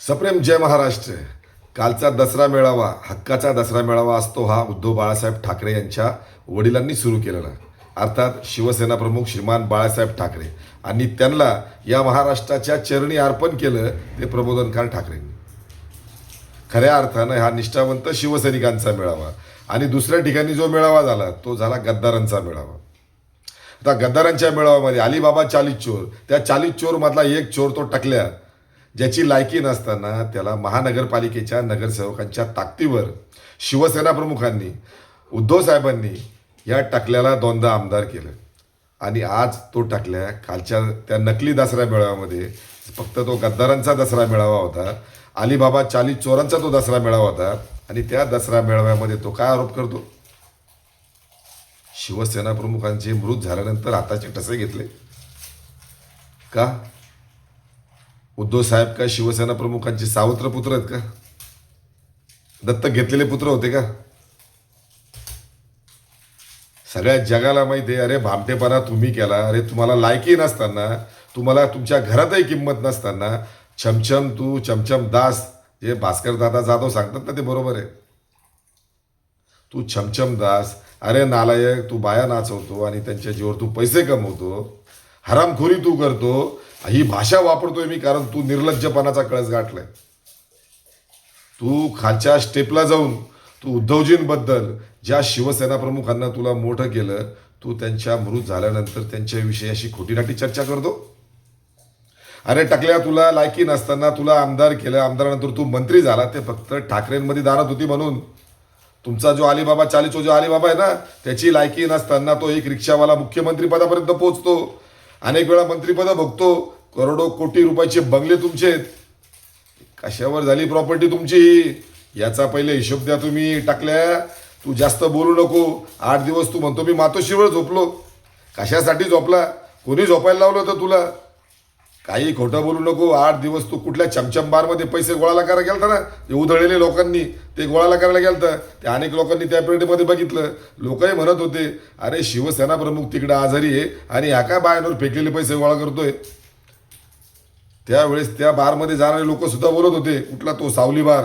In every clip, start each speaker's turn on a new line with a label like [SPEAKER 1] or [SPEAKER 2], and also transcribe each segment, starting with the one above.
[SPEAKER 1] सप्रेम जय महाराष्ट्र. कालचा दसरा मेळावा हक्काचा दसरा मेळावा असतो हा उद्धव बाळासाहेब ठाकरे यांच्या वडिलांनी सुरू केलेला. अर्थात शिवसेना प्रमुख श्रीमान बाळासाहेब ठाकरे आणि त्यांना या महाराष्ट्राच्या चरणी अर्पण केलं ते प्रबोधनकार ठाकरेंनी. खऱ्या अर्थानं हा निष्ठावंत शिवसैनिकांचा मेळावा आणि दुसऱ्या ठिकाणी जो मेळावा झाला तो झाला गद्दारांचा मेळावा. आता गद्दारांच्या मेळाव्यामध्ये अलिबाबा चालीस चोर त्या चालीस चोरमधला एक चोर तो टकल्या. ज्याची लायकी नसताना त्याला महानगरपालिकेच्या नगरसेवकांच्या ताकदीवर शिवसेना प्रमुखांनी उद्धव साहेबांनी या टकल्याला दोनदा आमदार केलं. आणि आज तो टाकल्या कालच्या त्या नकली दसरा मेळाव्यामध्ये फक्त तो गद्दारांचा दसरा मेळावा होता. अलिबाबा चालीस चोरांचा तो दसरा मेळावा होता. आणि त्या दसरा मेळाव्यामध्ये तो काय आरोप करतो? शिवसेना प्रमुखांचे मृत झाल्यानंतर हाताचे ठसे घेतले. का? उद्धव साहेब का शिवसेना प्रमुखांचे सावत्र पुत्र आहेत का? दत्तक घेतलेले पुत्र होते का? सगळ्या जगाला माहिती आहे अरे भामटेपणा तुम्ही केला अरे तुम्हाला लायकी नसताना तुम्हाला तुमच्या घरातही किंमत नसताना छमछम तू चमचम दास जे भास्कर दादा जाधव सांगतात ना ते बरोबर आहे. तू छमछम दास अरे नालायक तू बाया नाचवतो आणि त्यांच्या जीवर तू पैसे कमवतो हरामखोरी तू करतो ही भाषा वापरतोय मी कारण तू निर्लज्जपणाचा कळस गाठलाय. तू खालच्या स्टेपला जाऊन तू उद्धवजींबद्दल ज्या शिवसेना प्रमुखांना तुला मोठं केलं तू त्यांच्या मृत झाल्यानंतर त्यांच्याविषयी अशी खोटीनाटी चर्चा करतो? अरे टाकल्या तुला लायकी नसताना तुला आमदार केलं आमदारानंतर तू मंत्री झाला ते फक्त ठाकरेंमध्ये दारात होती म्हणून. तुमचा जो अलिबाबा चालीचो जो अलिबाबा आहे ना त्याची लायकी नसताना तो एक रिक्षावाला मुख्यमंत्री पदापर्यंत पोहोचतो. अनेक वेळा मंत्रीपद बघतो. करोडो कोटी रुपयाचे बंगले तुमचे आहेत. कशावर झाली प्रॉपर्टी तुमची? याचा पहिले हिशोब द्या तुम्ही टाकल्या. तू जास्त बोलू नको. आठ दिवस तू म्हणतो मी मातोश्रीवर झोपलो. कशासाठी झोपला? कोणी झोपायला लावलं होतं तुला? काही खोटं बोलू नको. आठ दिवस तू कुठल्या चमचम बारमध्ये पैसे गोळाला करायला गेलता ना? ते उधळलेले लोकांनी ते गोळाला करायला गेलतं. ते अनेक लोकांनी त्या पिरियडमध्ये बघितलं. लोकही म्हणत होते अरे शिवसेना प्रमुख तिकडे आजारी आहे आणि ह्या काय बायांवर फेकलेले पैसे गोळा करतोय? त्यावेळेस त्या बारमध्ये जाणारे लोक सुद्धा बोलत होते कुठला तो सावली बार?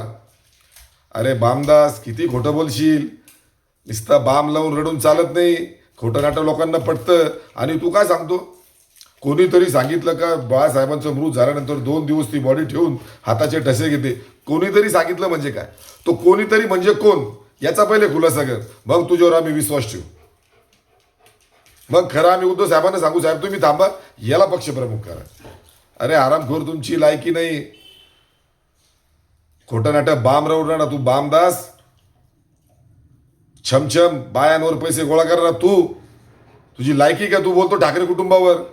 [SPEAKER 1] अरे बामदास किती खोटं बोलशील. नुसता बाम लावून रडून चालत नाही. खोटं नाटं लोकांना पटतं. आणि तू काय सांगतो? कोणीतरी सांगितलं का बाळासाहेबांचं मृत झाल्यानंतर दोन दिवस ती बॉडी ठेवून हाताचे ठसे घेते. कोणीतरी सांगितलं म्हणजे काय? तो कोणीतरी म्हणजे कोण? याचा पहिले खुलासा कर. मग तुझ्यावर आम्ही विश्वास ठेवू. मग खरं आम्ही उद्धव साहेबांना सांगू साहेब तुम्ही थांबा. याला पक्षप्रमुख करा. अरे आरामखोर तुमची लायकी नाही. खोटं नाटक बाम रवणार ना तू बामदास. छमछम बायांवर पैसे गोळा करणार तू. तुझी लायकी का तू बोलतो ठाकरे कुटुंबावर?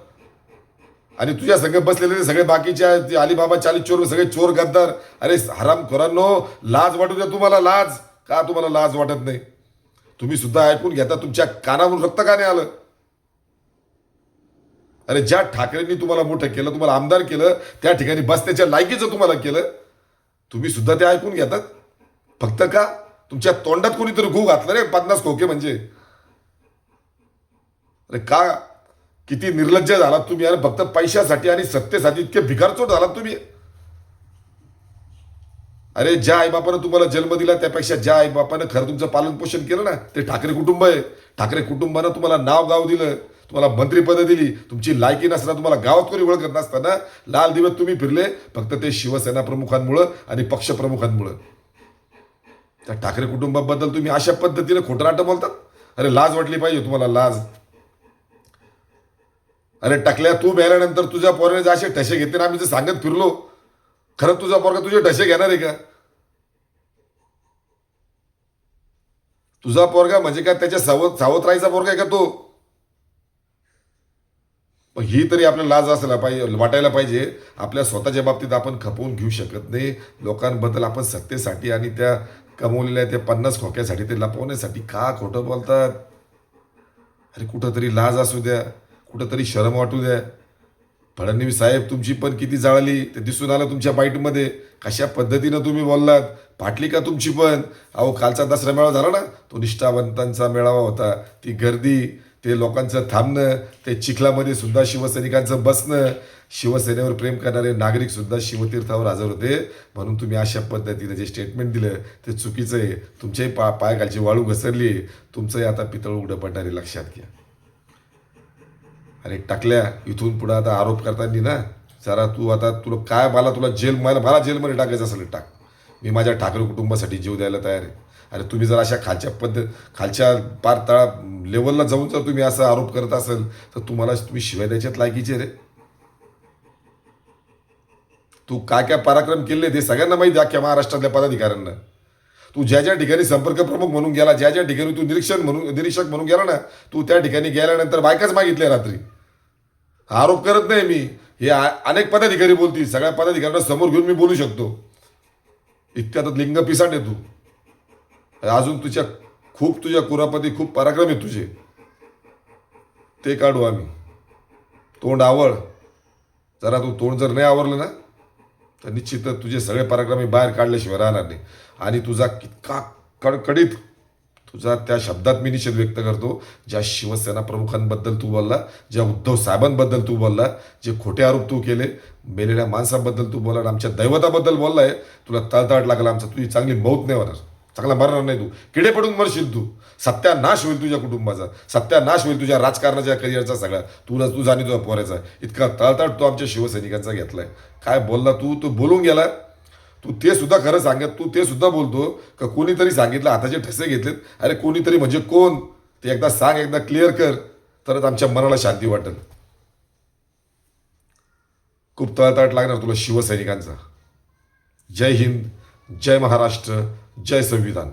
[SPEAKER 1] आणि तुझ्या संघ बसलेले सगळे बाकीच्या ते अलिबाबा चालीस चोर सगळे चोर गद्दार. अरे हराम खोरांनो लाज वाटू द्या तुम्हाला लाज. का तुम्हाला लाज वाटत नाही? तुम्ही सुद्धा ऐकून घेता तुमच्या कानावरून रक्त का नाही आलं? अरे ज्या ठाकरेंनी तुम्हाला मोठं केलं तुम्हाला आमदार केलं त्या ठिकाणी बसण्याच्या लायकीचं तुम्हाला केलं तुम्ही सुद्धा ते ऐकून घेतात? फक्त का? तुमच्या तोंडात कोणीतरी घू घातलं रे पन्नास खोके म्हणजे? अरे का किती निर्लज्ज झालात तुम्ही अरे फक्त पैशासाठी आणि सत्तेसाठी इतके भिकारचोट झालात तुम्ही. अरे ज्या आईबापानं तुम्हाला जन्म दिला त्यापेक्षा ज्या आईबापानं खरं तुमचं पालन पोषण केलं ना ते ठाकरे कुटुंब आहे. ठाकरे कुटुंबानं तुम्हाला नाव गाव दिलं तुम्हाला मंत्रीपदं दिली तुमची लायकी नसताना तुम्हाला गावात कोणी ओळखत नसताना लाल दिवस तुम्ही फिरले फक्त ते शिवसेना प्रमुखांमुळं आणि पक्षप्रमुखांमुळं त्या ठाकरे कुटुंबाबद्दल तुम्ही अशा पद्धतीने खोटं नाटं बोलतात अरे लाज वाटली पाहिजे तुम्हाला लाज. अरे टाकल्या तू मेल्यानंतर तुझ्या पोराने जसे ठसे घेते ना आम्ही जे सांगत फिरलो खरं तुझा पोरगा तुझे ठसे घेणार आहे का? तुझा पोरगा म्हणजे काय त्याच्या सावत सावत राहायचा पोरगा आहे का तो? पण ही तरी आपल्याला लाज असायला पाहिजे वाटायला पाहिजे. आपल्या स्वतःच्या बाबतीत आपण खपवून घेऊ शकत नाही. लोकांबद्दल आपण सत्तेसाठी आणि त्या कमवलेल्या त्या पन्नास खोक्यासाठी ते लपवण्यासाठी का खोटं बोलतात? अरे कुठंतरी लाज असू द्या. कुठंतरी शरम वाटू द्या. फडणवीस साहेब तुमची पण किती जाळली. ते दिसून आलं तुमच्या बाईटमध्ये. कशा पद्धतीनं तुम्ही बोललात? फाटली का तुमची पण? अहो कालचा दसरा मेळावा झाला ना. तो निष्ठावंतांचा मेळावा होता. ती गर्दी ते लोकांचं थांबणं ते चिखलामध्ये सुद्धा शिवसैनिकांचं बसणं शिवसेनेवर प्रेम करणारे नागरिक सुद्धा शिवतीर्थावर हजर होते. म्हणून तुम्ही अशा पद्धतीने जे स्टेटमेंट दिलं ते चुकीचं आहे. तुमच्याही पा पायाखालची वाळू घसरली तुमचंही आता पितळ उघडं पडणारे लक्षात घ्या. अरे टाकल्या. इथून पुढं आता आरोप करताना ना जरा तू आता तुला काय मला तुला जेल मला मला जेलमध्ये टाकायचं असेल टाक. मी माझ्या ठाकरे कुटुंबासाठी जीव द्यायला तयार आहे. अरे तुम्ही जर अशा खालच्या पद्धत खालच्या पार तळा लेवलला जाऊन जर तुम्ही असा आरोप करत असाल तर तुम्हाला तुम्ही शिवाय द्यायच्यात लायकीचे रे. तू काय काय पराक्रम केले ते सगळ्यांना माहिती आहे अख्ख्या महाराष्ट्रातल्या पदाधिकाऱ्यांना. तू ज्या ज्या ठिकाणी संपर्क प्रमुख म्हणून गेला ज्या ज्या ठिकाणी तू निरीक्षण म्हणून निरीक्षक म्हणून गेला ना तू त्या ठिकाणी गेल्यानंतर बायकाच मागितल्या रात्री. आरोप करत नाही मी. हे आ- अनेक पदाधिकारी बोलतील सगळ्या पदाधिकाऱ्यांना समोर घेऊन मी बोलू शकतो. इतक्यात लिंग पिसाट आहे तू. अजून तुझ्या खूप तुझ्या कुरापती खूप पराक्रम आहे तुझे. ते काढू आम्ही. तोंड आवड जरा तू तोंड जर नाही आवरलं ना तर निश्चितच तुझे सगळे पराक्रमी बाहेर काढल्याशिवाय राहणार नाही. आणि तुझा कितका कडकडीत तुझा त्या शब्दात मी निषेध व्यक्त करतो ज्या शिवसेना प्रमुखांबद्दल तू बोलला ज्या उद्धव साहेबांबद्दल तू बोलला जे खोटे आरोप तू केले मेलेल्या माणसाबद्दल तू बोलला आमच्या दैवताबद्दल बोललाय तुला तळतळ लागला आमचा. तुझी चांगली मौत नाही होणार. चांगला मरणार नाही तू. किडे पडून मरशील तू. सत्यानाश होईल तुझ्या कुटुंबाचा. सत्यानाश होईल तुझ्या राजकारणाच्या करिअरचा सगळा. तुला तुझा आणि तुझ्या पोऱ्याचा इतका तळतळ तू आमच्या शिवसैनिकांचा घेतलाय. काय बोलला तू? तू बोलून गेला. तू ते सुद्धा खरं सांगत तू ते सुद्धा बोलतो का कोणीतरी सांगितलं हाताचे ठसे घेतलेत. अरे कोणीतरी म्हणजे कोण? ते एकदा सांग एकदा क्लिअर कर. तरच आमच्या मनाला शांती वाटेल. खूप तळतळाट लागणार तुला शिवसैनिकांचा. जय हिंद जय महाराष्ट्र. जय संविधान